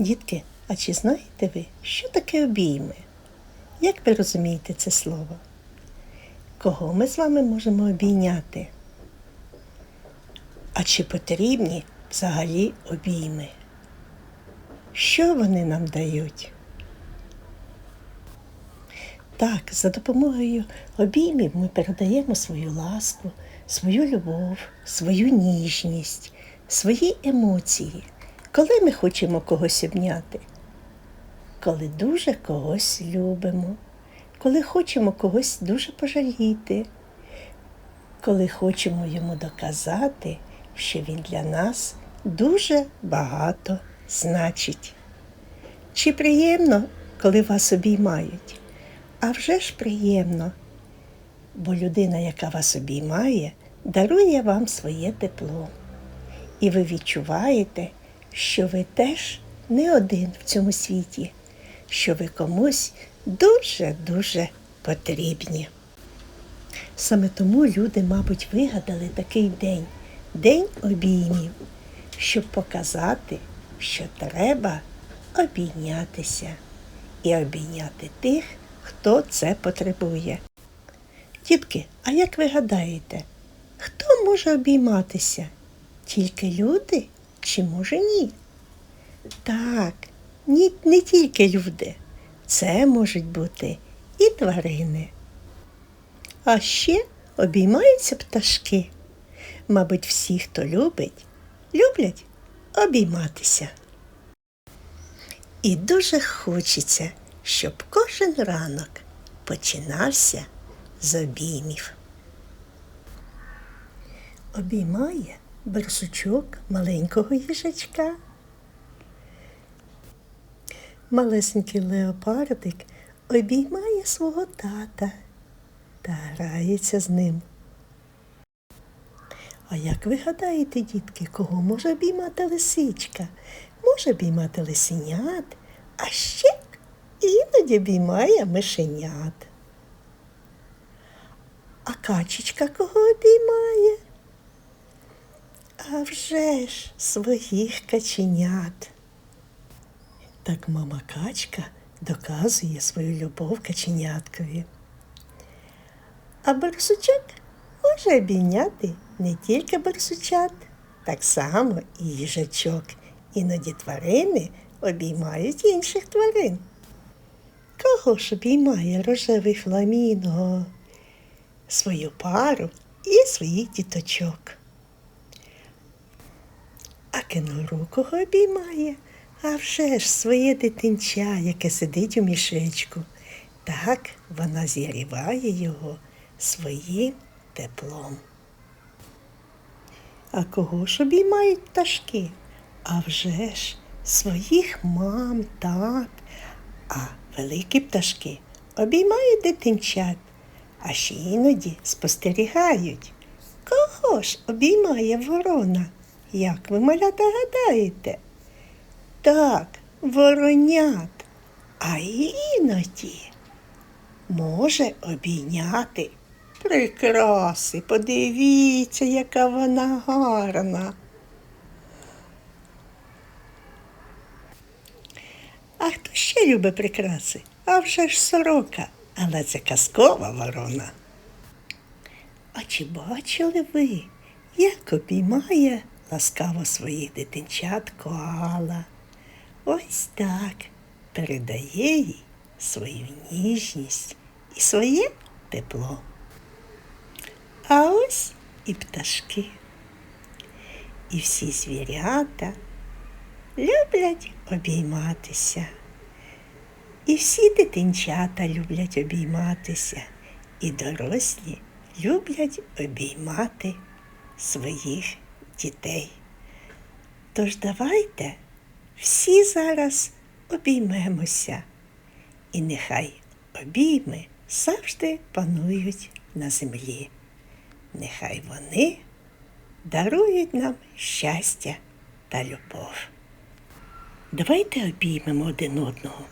Дітки, а чи знаєте ви, що таке обійми? Як ви розумієте це слово? Кого ми з вами можемо обійняти? А чи потрібні взагалі обійми? Що вони нам дають? Так, за допомогою обіймів ми передаємо свою ласку, свою любов, свою ніжність, свої емоції, коли ми хочемо когось обняти, коли дуже когось любимо, коли хочемо когось дуже пожаліти, коли хочемо йому доказати, що він для нас дуже багато значить. Чи приємно, коли вас обіймають? А вже ж приємно, бо людина, яка вас обіймає, дарує вам своє тепло. І ви відчуваєте, що ви теж не один в цьому світі, що ви комусь дуже-дуже потрібні. Саме тому люди, мабуть, вигадали такий день День обіймів, щоб показати, що треба обійнятися і обійняти тих, хто це потребує. Дітки, а як ви гадаєте, хто може обійматися? Тільки люди чи може ні? Так, ні, не тільки люди. Це можуть бути і тварини. А ще обіймаються пташки. Мабуть, всі, хто любить, люблять обійматися. І дуже хочеться, щоб кожен ранок починався з обіймів. Обіймає барсучок маленького їжачка. Малесенький леопардик обіймає свого тата та грається з ним. А як ви гадаєте, дітки, кого може обіймати лисичка? Може обіймати лисенят, а ще іноді обіймає мишенят. А качечка кого обіймає? А вже ж своїх каченят. Так мама качка доказує свою любов каченяткові. А барсучок може обійняти не тільки барсучат, так само і їжачок. Іноді тварини обіймають інших тварин. Кого ж обіймає рожевий фламінго? Свою пару і своїх діточок. А кенгуру кого обіймає? А вже ж своє дитинча, яке сидить у мішечку. Так вона зігріває його своїм теплом. А кого ж обіймають пташки? А вже ж своїх мам, тат, а великі пташки обіймають дитинчат, а ще іноді спостерігають. Кого ж обіймає ворона? Як ви малята гадаєте? Так, воронят, а іноді може обійняти прикраси. Подивіться, яка вона гарна. А хто ще любить прикраси? А вже ж сорока, але це казкова ворона. А чи бачили ви, як обіймає ласкаво своїх дитинчат коала? Ось так передає їй свою ніжність і своє тепло. А ось і пташки. І всі звірята люблять обійматися. І всі дитинчата люблять обійматися, і дорослі люблять обіймати своїх дітей. Тож давайте всі зараз обіймемося, і нехай обійми завжди панують на землі. Нехай вони дарують нам щастя та любов. Давайте обіймемо один одного